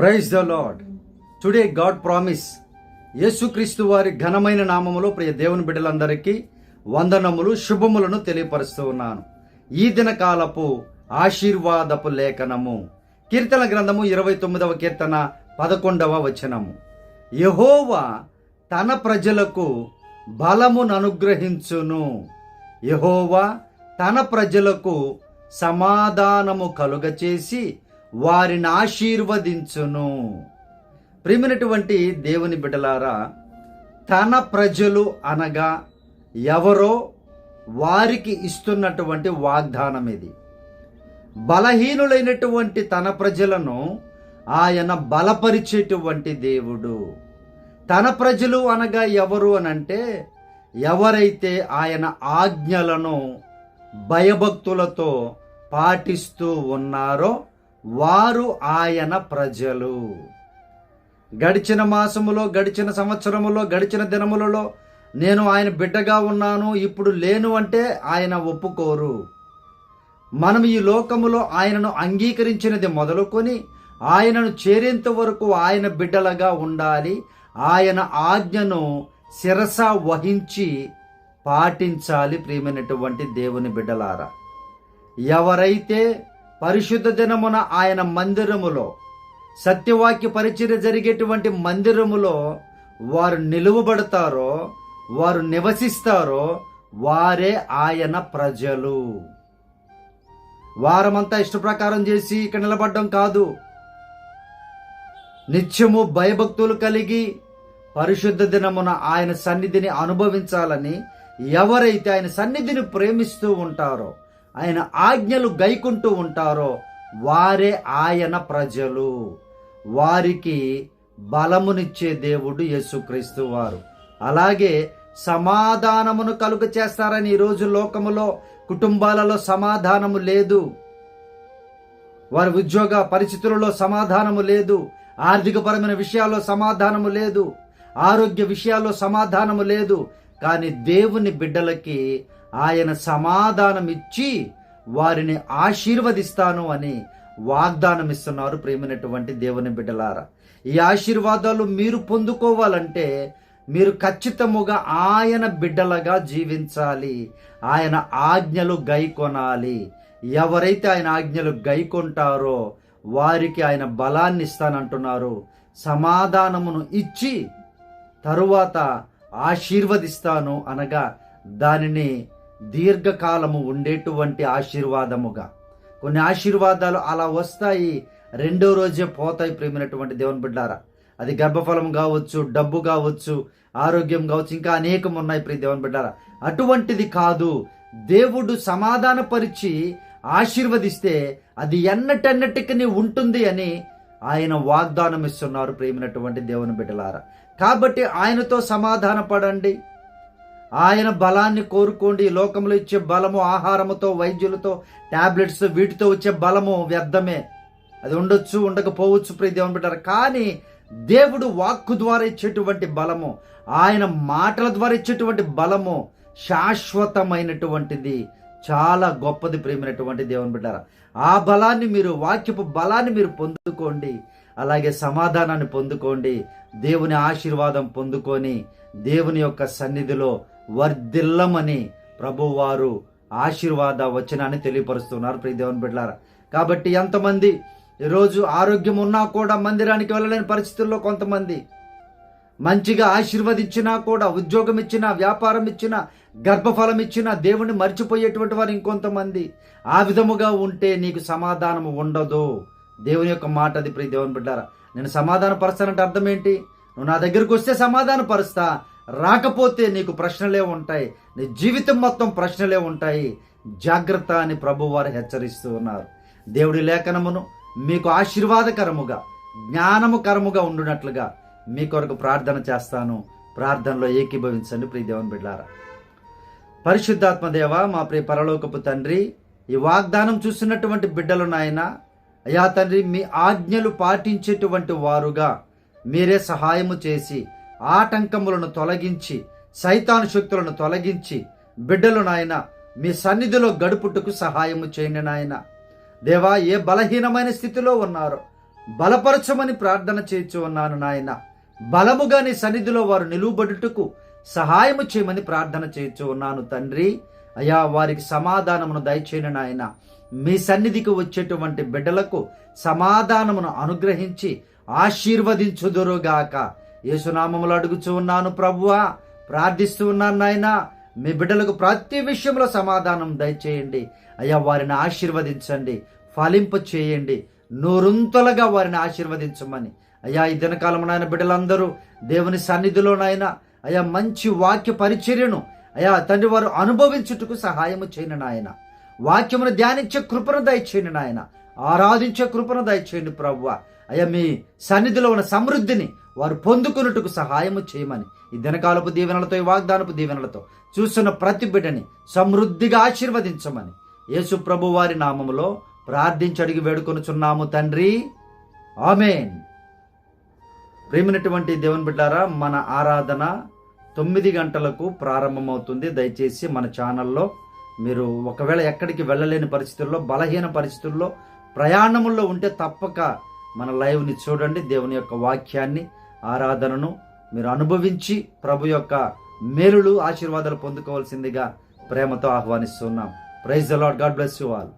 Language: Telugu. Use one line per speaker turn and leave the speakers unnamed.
Praise the lord today god promise యేసుక్రీస్తు వారి ఘనమైన నామములో ప్రియ దేవుని బిడ్డలందరికీ వందనములు శుభములను తెలియపరుస్తూ ఉన్నాను. ఈ దినకాలపు ఆశీర్వాదపు లేఖనము కీర్తన గ్రంథము ఇరవై తొమ్మిదవ కీర్తన పదకొండవ వచనము. యహోవా తన ప్రజలకు బలమును అనుగ్రహించును. యహోవా తన ప్రజలకు సమాధానము కలుగచేసి వారిని ఆశీర్వదించును. ప్రిమినటువంటి దేవుని బిడ్డలారా తన ప్రజలు అనగా ఎవరో వారికి ఇస్తున్నటువంటి వాగ్దానం ఇది. బలహీనులైనటువంటి తన ప్రజలను ఆయన బలపరిచేటువంటి దేవుడు. తన ప్రజలు అనగా ఎవరు అనంటే ఎవరైతే ఆయన ఆజ్ఞలను భయభక్తులతో పాటిస్తూ ఉన్నారో వారు ఆయన ప్రజలు. గడిచిన మాసములో గడిచిన సంవత్సరములో గడిచిన దినములలో నేను ఆయన బిడ్డగా ఉన్నాను ఇప్పుడు లేను అంటే ఆయన ఒప్పుకోరు. మనం ఈ లోకములో ఆయనను అంగీకరించినది మొదలుకొని ఆయనను చేరేంత వరకు ఆయన బిడ్డలుగా ఉండాలి. ఆయన ఆజ్ఞను శిరస వహించి పాటించాలి ప్రియమైనటువంటి దేవుని బిడ్డలారా. ఎవరైతే పరిశుద్ధ దినమున ఆయన మందిరములో సత్యవాక్య పరిచర్య జరిగేటువంటి మందిరములో వారు నిలువబడతారో వారు నివసిస్తారో వారే ఆయన ప్రజలు. వారమంతా ఇష్టప్రకారం చేసి ఇక్కడ నిలబడడం కాదు. నిత్యము భయభక్తులు కలిగి పరిశుద్ధ దినమున ఆయన సన్నిధిని అనుభవించాలని ఎవరైతే ఆయన సన్నిధిని ప్రేమిస్తూ ఉంటారో ఆయన ఆజ్ఞలు గైకుంటూ ఉంటారో వారే ఆయన ప్రజలు. వారికి బలమునిచ్చే దేవుడు యేసుక్రీస్తు వారు. అలాగే సమాధానమును కలుగ చేస్తారని ఈరోజు లోకములో కుటుంబాలలో సమాధానము లేదు. వారి ఉద్యోగ పరిస్థితులలో సమాధానము లేదు. ఆర్థికపరమైన విషయాల్లో సమాధానము లేదు. ఆరోగ్య విషయాల్లో సమాధానము లేదు. కానీ దేవుని బిడ్డలకి ఆయన సమాధానం ఇచ్చి వారిని ఆశీర్వదిస్తాను అని వాగ్దానం ఇస్తున్నారు ప్రేమైనటువంటి దేవుని బిడ్డలారా. ఈ ఆశీర్వాదాలు మీరు పొందుకోవాలంటే మీరు ఖచ్చితముగా ఆయన బిడ్డలుగా జీవించాలి. ఆయన ఆజ్ఞలు గైకొనాలి. ఎవరైతే ఆయన ఆజ్ఞలు గైకొంటారో వారికి ఆయన బలాన్ని ఇస్తానంటున్నారు. సమాధానమును ఇచ్చి తరువాత ఆశీర్వదిస్తాను అనగా దానిని దీర్ఘకాలము ఉండేటువంటి ఆశీర్వాదముగా. కొన్ని ఆశీర్వాదాలు అలా వస్తాయి రెండో రోజే పోతాయి ప్రేమైనటువంటి దేవుని బిడ్డారా. అది గర్భఫలం కావచ్చు డబ్బు కావచ్చు ఆరోగ్యం కావచ్చు ఇంకా అనేకం ఉన్నాయి ప్రియ దేవుని బిడ్డారా. అటువంటిది కాదు దేవుడు సమాధానపరిచి ఆశీర్వదిస్తే అది ఎన్నటెన్నటికి ఉంటుంది అని ఆయన వాగ్దానం ఇస్తున్నారు ప్రేమినటువంటి దేవుని బిడ్డలారా. కాబట్టి ఆయనతో సమాధాన పడండి ఆయన బలాన్ని కోరుకోండి. లోకంలో ఇచ్చే బలము ఆహారముతో వైద్యులతో టాబ్లెట్స్ వీటితో వచ్చే బలము వ్యర్థమే. అది ఉండొచ్చు ఉండకపోవచ్చు ప్రియ దేవుని బిడ్డారు. కానీ దేవుడు వాక్కు ద్వారా ఇచ్చేటువంటి బలము ఆయన మాటల ద్వారా ఇచ్చేటువంటి బలము శాశ్వతమైనటువంటిది. చాలా గొప్పది ప్రేమైనటువంటి దేవుని బిడ్డారా. ఆ బలాన్ని మీరు వాక్యపు బలాన్ని మీరు పొందుకోండి. అలాగే సమాధానాన్ని పొందుకోండి. దేవుని ఆశీర్వాదం పొందుకొని దేవుని యొక్క సన్నిధిలో వర్ధిల్లమని ప్రభువారు ఆశీర్వాద వచనాన్ని తెలియపరుస్తున్నారు. ప్రియ దేవుని బిడ్డారా కాబట్టి ఎంతమంది ఈరోజు ఆరోగ్యం ఉన్నా కూడా మందిరానికి వెళ్ళలేని పరిస్థితుల్లో కొంతమంది మంచిగా ఆశీర్వదించినా కూడా ఉద్యోగం ఇచ్చినా వ్యాపారం ఇచ్చినా గర్భఫలం ఇచ్చినా దేవుణ్ణి మర్చిపోయేటువంటి వారు ఇంకొంతమంది. ఆ విధముగా ఉంటే నీకు సమాధానం ఉండదు. దేవుని యొక్క మాట అది ప్రియ దేవుని బిడ్డారా నేను సమాధాన పరుస్తానంటే అర్థం ఏంటి? నువ్వు నా దగ్గరకు వస్తే సమాధాన పరుస్తా రాకపోతే నీకు ప్రశ్నలే ఉంటాయి. నీ జీవితం మొత్తం ప్రశ్నలే ఉంటాయి. జాగ్రత్త అని ప్రభువారు హెచ్చరిస్తూ ఉన్నారు. దేవుడి లేఖనమును మీకు ఆశీర్వాదకరముగా జ్ఞానముకరముగా ఉండునట్లుగా మీ కొరకు ప్రార్థన చేస్తాను. ప్రార్థనలో ఏకీభవించండి ప్రియ దేవుని బిడ్డారా. పరిశుద్ధాత్మ దేవ మా ప్రియ పరలోకపు తండ్రి ఈ వాగ్దానం చూస్తున్నటువంటి బిడ్డలు నాయన అయా తండ్రి మీ ఆజ్ఞలు పాటించేటువంటి వారుగా మీరే సహాయము చేసి ఆటంకములను తొలగించి సైతాను శక్తులను తొలగించి బిడ్డలు నాయన మీ సన్నిధిలో గడుపుటకు సహాయము చేయండి నాయన. దేవా ఏ బలహీనమైన స్థితిలో ఉన్నారో బలపరచమని ప్రార్థన చేయించు ఉన్నాను నాయన. బలముగా నీ సన్నిధిలో వారు నిలువబడుటకు సహాయము చేయమని ప్రార్థన చేయించు ఉన్నాను తండ్రి. అయా వారికి సమాధానమును దయచేయను నాయన. మీ సన్నిధికి వచ్చేటువంటి బిడ్డలకు సమాధానమును అనుగ్రహించి ఆశీర్వదించుదురుగాక. యేసునామములు అడుగుచూ ఉన్నాను ప్రభువా. ప్రార్థిస్తూ ఉన్నాను నాయన. మీ బిడ్డలకు ప్రతి విషయంలో సమాధానం దయచేయండి. అయ్యా వారిని ఆశీర్వదించండి. ఫలింపు చేయండి. నూరుంతలుగా వారిని ఆశీర్వదించమని. అయ్యా ఈ దినకాలం నాయన బిడ్డలందరూ దేవుని సన్నిధిలోనైనా అయ్యా మంచి వాక్య పరిచర్యను అయ్యా తండ్రి వారు అనుభవించుటకు సహాయము చేయను నాయన. వాక్యమును ధ్యానించే కృపను దయచేయను నాయన. ఆరాధించే కృపను దయచేయండి ప్రభువ అయ్యా మీ సన్నిధిలో ఉన్న సమృద్ధిని వారు పొందుకున్నట్టుకు సహాయము చేయమని. ఈ దినకాలపు దీవెనలతో ఈ వాగ్దానపు దీవెనలతో చూస్తున్న ప్రతి బిడ్డని సమృద్ధిగా ఆశీర్వదించమని. యేసు ప్రభు వారి నామములో ప్రార్థించి అడిగి వేడుకొనుచున్నాము తండ్రి. ఆమెన్. ప్రేమినటువంటి దేవుని బిడ్డారా మన ఆరాధన తొమ్మిది గంటలకు ప్రారంభమవుతుంది. దయచేసి మన ఛానల్లో మీరు ఒకవేళ ఎక్కడికి వెళ్ళలేని పరిస్థితుల్లో బలహీన పరిస్థితుల్లో ప్రయాణముల్లో ఉంటే తప్పక మన లైవ్ని చూడండి దేవుని యొక్క వాక్యాన్ని ఆరాధనను మీరు అనుభవించి ప్రభు యొక్క మేలులు ఆశీర్వాదాలు పొందుకోవాల్సిందిగా ప్రేమతో ఆహ్వానిస్తున్నాం. Praise the lord god bless you all